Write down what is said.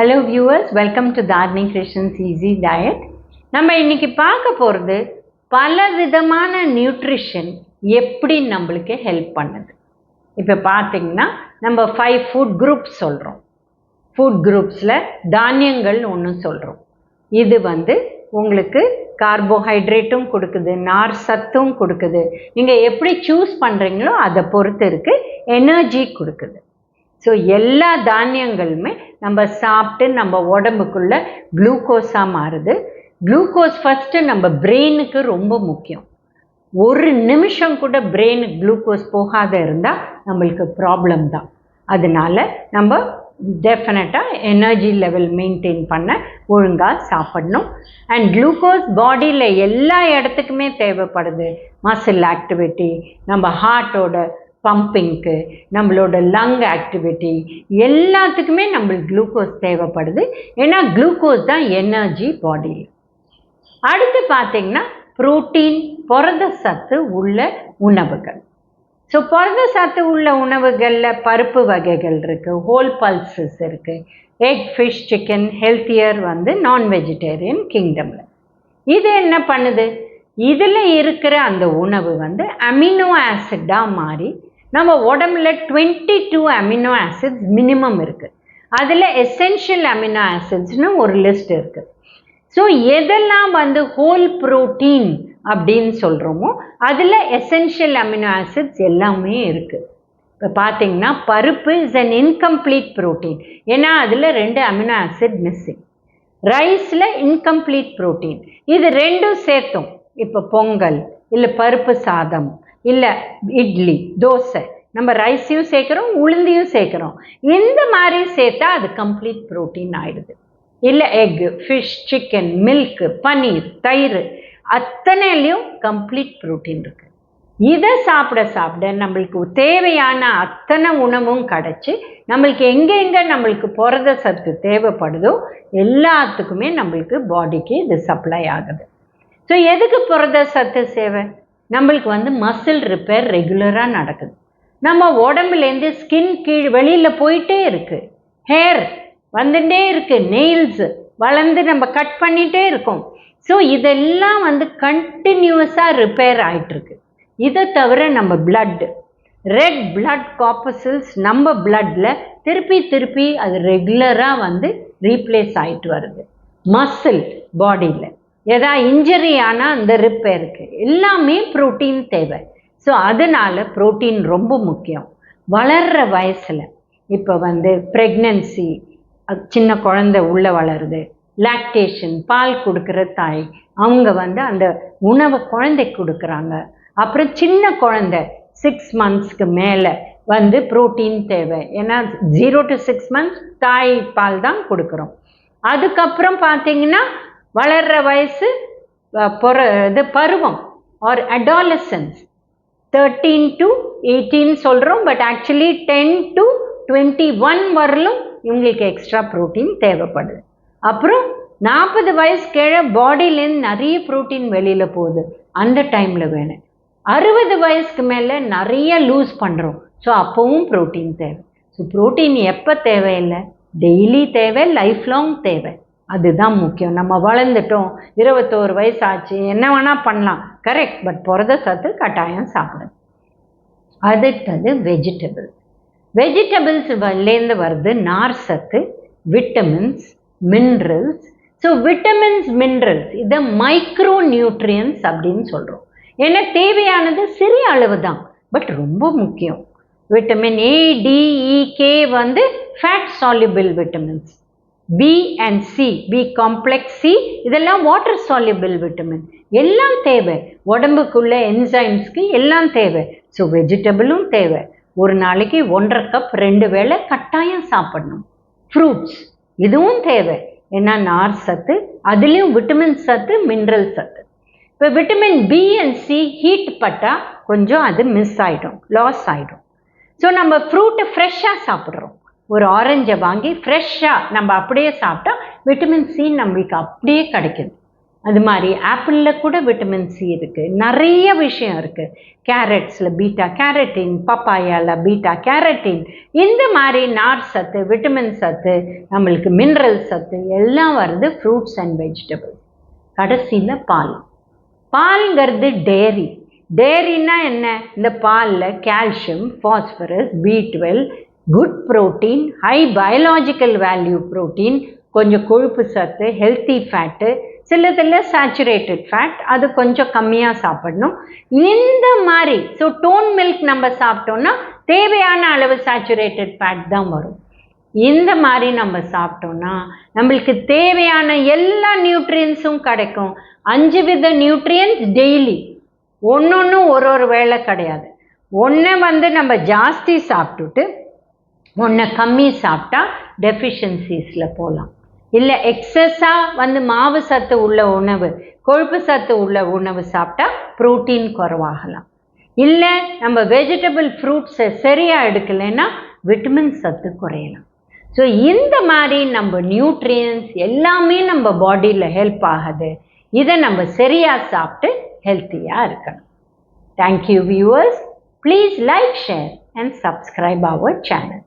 Hello viewers welcome to Tharni Krishnan's easy diet நம்ம இன்னைக்கு பார்க்க போகிறது பல விதமான நியூட்ரிஷன் எப்படி நம்மளுக்கு ஹெல்ப் பண்ணுது. இப்போ பார்த்தீங்கன்னா நம்ம ஃபைவ் ஃபுட் குரூப்ஸ் சொல்கிறோம் ஃபுட் குரூப்ஸில் தானியங்கள் ஒன்று சொல்கிறோம் இது வந்து உங்களுக்கு கார்போஹைட்ரேட்டும் கொடுக்குது நார் சத்தும் கொடுக்குது. நீங்கள் எப்படி சூஸ் பண்ணுறீங்களோ அதை பொறுத்து இருக்குது எனர்ஜி கொடுக்குது. ஸோ எல்லா தானியங்களுமே நம்ம சாப்பிட்டு நம்ம உடம்புக்குள்ள குளுக்கோஸாக மாறுது. குளுக்கோஸ் ஃபஸ்ட்டு நம்ம பிரெயினுக்கு ரொம்ப முக்கியம். ஒரு நிமிஷம் கூட பிரெயினுக்கு குளுக்கோஸ் போகாத இருந்தால் நம்மளுக்கு ப்ராப்ளம் தான். அதனால நம்ம டெஃபினட்டாக எனர்ஜி லெவல் மெயின்டைன் பண்ண ஒழுங்காக சாப்பிடணும். அண்ட் குளுக்கோஸ் பாடியில் எல்லா இடத்துக்குமே தேவைப்படுது. மசில் ஆக்டிவிட்டி நம்ம ஹார்ட்டோட பம்பிங்க்கு நம்மளோட லங் ஆக்டிவிட்டி எல்லாத்துக்குமே நம்மளுக்கு குளுக்கோஸ் தேவைப்படுது. ஏன்னா குளுக்கோஸ் தான் எனர்ஜி பாடியில் அடுத்து பார்த்தீங்கன்னா புரோட்டீன் புரத சத்து உள்ள உணவுகள். ஸோ புரத சத்து உள்ள உணவுகளில் பருப்பு வகைகள் இருக்குது ஹோல் பல்சஸ் இருக்குது எக் ஃபிஷ் சிக்கன் ஹெல்த்தியர் வந்து நான் வெஜிடேரியன் கிங்டமில் இது என்ன பண்ணுது? இதில் இருக்கிற அந்த உணவு வந்து அமினோ ஆசிட்டாக மாறி நம்ம உடம்புல twenty two amino acids minimum இருக்குது அதில் எசென்ஷியல் அமினோ ஆசிட்ஸ்னு ஒரு லிஸ்ட் இருக்குது ஸோ எதெல்லாம் வந்து ஹோல் ப்ரோட்டீன் அப்படின்னு சொல்கிறோமோ அதில் எசென்ஷியல் அமினோ ஆசிட்ஸ் எல்லாமே இருக்குது இப்போ பார்த்தீங்கன்னா பருப்பு இஸ் அன் இன்கம்ப்ளீட் ப்ரோட்டீன் ஏன்னா அதில் ரெண்டு அமினோ ஆசிட் மிஸ்ஸிங் ரைஸில் இன்கம்ப்ளீட் ப்ரோட்டீன் இது ரெண்டும் சேர்த்தோம். இப்போ பொங்கல் இல்லை பருப்பு சாதம். இல்லை இட்லி தோசை. நம்ம ரைஸையும் சேர்க்குறோம் உளுந்தையும் சேர்க்குறோம். இந்த மாதிரி சேர்த்தா அது கம்ப்ளீட் ப்ரோட்டீன் ஆயிடுது. இல்லை egg fish chicken milk paneer தயிர் அத்தனைலையும் கம்ப்ளீட் ப்ரோட்டீன் இருக்குது இதை சாப்பிட சாப்பிட நம்மளுக்கு தேவையான அத்தனை உணவும் கிடச்சி நம்மளுக்கு எங்கெங்கே நம்மளுக்கு புரத சத்து தேவைப்படுதோ எல்லாத்துக்குமே நம்மளுக்கு பாடிக்கு இது சப்ளை ஆகுது. ஸோ எதுக்கு புரத சத்து சேவை? நம்மளுக்கு வந்து மசில் ரிப்பேர் ரெகுலராக நடக்குது. நம்ம உடம்புலேருந்து ஸ்கின் கீழ் வெளியில் போயிட்டே இருக்குது ஹேர் வந்துட்டே இருக்குது நெயில்ஸு வளர்ந்து நம்ம கட் பண்ணிகிட்டே இருக்கோம். ஸோ இதெல்லாம் வந்து கண்டினியூஸாக ரிப்பேர் ஆகிட்டுருக்கு இதை தவிர நம்ம பிளட்டு ரெட் பிளட் காப்பசில்ஸ் நம்ம பிளட்டில் திருப்பி திருப்பி அது ரெகுலராக வந்து ரீப்ளேஸ் ஆகிட்டு வருது. மசில் பாடியில் எதா இன்ஜுரி ஆனால் அந்த ரிப்பேருக்கு எல்லாமே ப்ரோட்டீன் தேவை. ஸோ அதனால் ப்ரோட்டீன் ரொம்ப முக்கியம். வளர்கிற வயசில் இப்போ வந்து ப்ரெக்னன்சி சின்ன குழந்தை உள்ளே வளருது லாக்டேஷன் பால் கொடுக்குற தாய் அவங்க வந்து அந்த உணவை குழந்தைக்கு கொடுக்குறாங்க. அப்புறம் சின்ன குழந்தை சிக்ஸ் மந்த்ஸ்க்கு மேலே வந்து ப்ரோட்டீன் தேவை. ஏன்னா ஜீரோ டு சிக்ஸ் மந்த்ஸ் தாய் பால் தான் கொடுக்குறோம். அதுக்கப்புறம் பார்த்தீங்கன்னா வளர்கிற வயசு பொற இது பருவம் or adolescence thirteen to eighteen சொல்கிறோம் but actually ten to twenty one வரலும் இவங்களுக்கு எக்ஸ்ட்ரா ப்ரோட்டீன் தேவைப்படுது. அப்புறம் நாற்பது வயசு கீழே பாடியிலேருந்து நிறைய ப்ரோட்டீன் வெளியில் போகுது அந்த டைமில் வேணும் அறுபது வயசுக்கு மேலே நிறைய லூஸ் பண்ணுறோம் ஸோ அப்போவும் ப்ரோட்டீன் தேவை. ஸோ ப்ரோட்டீன் எப்போ தேவையில்லை? டெய்லி தேவை லைஃப் லாங் தேவை. அதுதான் முக்கியம். நம்ம வளர்ந்துட்டோம் இருபத்தோரு வயசு ஆச்சு என்ன வேணால் பண்ணலாம். கரெக்ட் பட் புரத சத்து கட்டாயம் சாப்பிடுது அடுத்தது வெஜிடபிள்ஸ் வெஜிடபிள்ஸ்லேருந்து வருது நார் சத்து vitamins minerals so vitamins minerals இதை மைக்ரோ நியூட்ரியன்ஸ் அப்படின்னு சொல்கிறோம் ஏன்னா தேவையானது சிறிய அளவு தான் பட் ரொம்ப முக்கியம். Vitamin A D E K வந்து fat soluble vitamins B and C B complex C இதெல்லாம் வாட்டர் சால்யூபிள் விட்டமின் எல்லாம் தேவை. உடம்புக்குள்ள என்சைம்ஸ்க்கு எல்லாம் தேவை. ஸோ வெஜிடபிளும் தேவை. ஒரு நாளைக்கு ஒன்றரை கப் ரெண்டு வேளை கட்டாயம் சாப்பிடணும். ஃப்ரூட்ஸ் இதுவும் தேவை. ஏன்னா நார் சத்து அதுலேயும் விட்டமின் சத்து மினரல் சத்து. இப்போ vitamin B and C heat பட்டால் கொஞ்சம் அது மிஸ் ஆகிடும் லாஸ் ஆகிடும் ஸோ நம்ம ஃப்ரூட்டை ஃப்ரெஷ்ஷாக சாப்பிட்றோம். ஒரு ஆரஞ்சை வாங்கி ஃப்ரெஷ்ஷாக நம்ம அப்படியே சாப்பிட்டா விட்டமின் சி நம்மளுக்கு அப்படியே கிடைக்குது. அது மாதிரி ஆப்பிளில் கூட விட்டமின் சி இருக்குது நிறைய விஷயம் இருக்குது கேரட்ஸில் பீட்டா கேரட்டின் பப்பாயாவில் பீட்டா கேரட்டின் இந்த மாதிரி நார் சத்து விட்டமின் சத்து நம்மளுக்கு மினரல் சத்து எல்லாம் வருது ஃப்ரூட்ஸ் அண்ட் வெஜிடபிள்ஸ் கடைசியில் பால். பால்ங்கிறது டேரி டேரின்னா என்ன? இந்த பாலில் calcium phosphorus B twelve good protein high biological value protein கொஞ்சம் கொழுப்பு சத்து ஹெல்த்தி ஃபேட்டு சிலதில் சேச்சுரேட்டட் ஃபேட் அது கொஞ்சம் கம்மியாக சாப்பிடணும். இந்த மாதிரி ஸோ டோன் மில்க் நம்ம சாப்பிட்டோம்னா தேவையான அளவு சேச்சுரேட்டட் ஃபேட் தான் வரும். இந்த மாதிரி நம்ம சாப்பிட்டோம்னா நம்மளுக்கு தேவையான எல்லா நியூட்ரியன்ஸும் கிடைக்கும். அஞ்சு வித நியூட்ரியன்ஸ் டெய்லி ஒன்று ஒரு ஒரு வேளை கிடையாது. ஒன்றை வந்து நம்ம ஜாஸ்தி சாப்பிட்டுட்டு ஒன்றை கம்மி சாப்பிட்டா டெஃபிஷியன்சிஸில் போகலாம் இல்லை எக்ஸஸாக வந்து மாவு சத்து உள்ள உணவு கொழுப்பு சத்து உள்ள உணவு சாப்பிட்டா ப்ரோட்டீன் குறவாகலாம். இல்லை நம்ம வெஜிடபிள் ஃப்ரூட்ஸை சரியாக எடுக்கலைன்னா விட்டமின் சத்து குறையலாம். ஸோ இந்த மாதிரி நம்ம நியூட்ரியன்ஸ் எல்லாமே நம்ம பாடியில் ஹெல்ப் ஆகுது. இதை நம்ம சரியாக சாப்பிட்டு ஹெல்த்தியாக இருக்கணும். Thank you viewers please like share and subscribe our channel